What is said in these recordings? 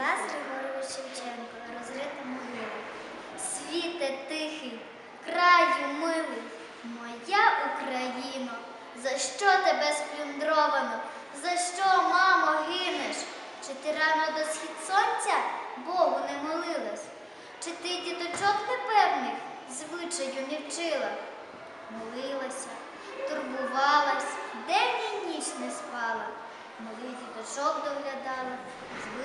Тарас Григорович Шевченко, розрита могила. Світе тихий, краю милий, моя Україно, за що тебе сплюндровано, за що, мамо, гинеш? Чи ти рано до схід сонця Богу не молилась? Чи ти діточок непевних звичаю не вчила? Молилася, турбувалась, день і ніч не спала, малих діточок доглядала,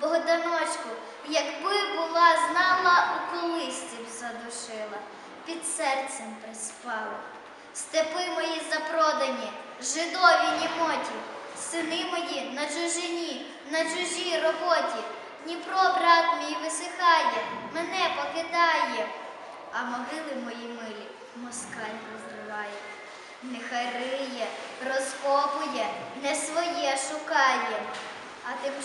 Богданочку, якби була знала, у колисці б задушила, під серцем приспала. Степи мої запродані, жидові німоті, сини мої на чужині, на чужій роботі. Дніпро, брат мій, висихає, мене покидає, а могили мої милі москаль розриває. Нехай риє, розкопує, не своє шукає.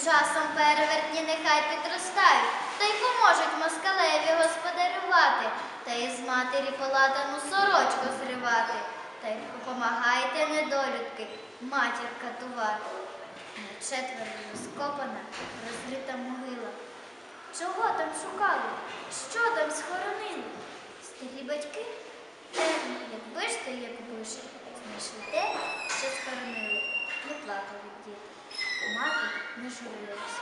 Часом перевертні нехай підростають, та й поможуть москалеві господарювати, та із матері полатану сорочку зривати, та й помагайте, недолюдки, матір катувати. На четверо розкопана, розрита могила. Чого там шукали? Що там схоронили? діти. Мати не журилась.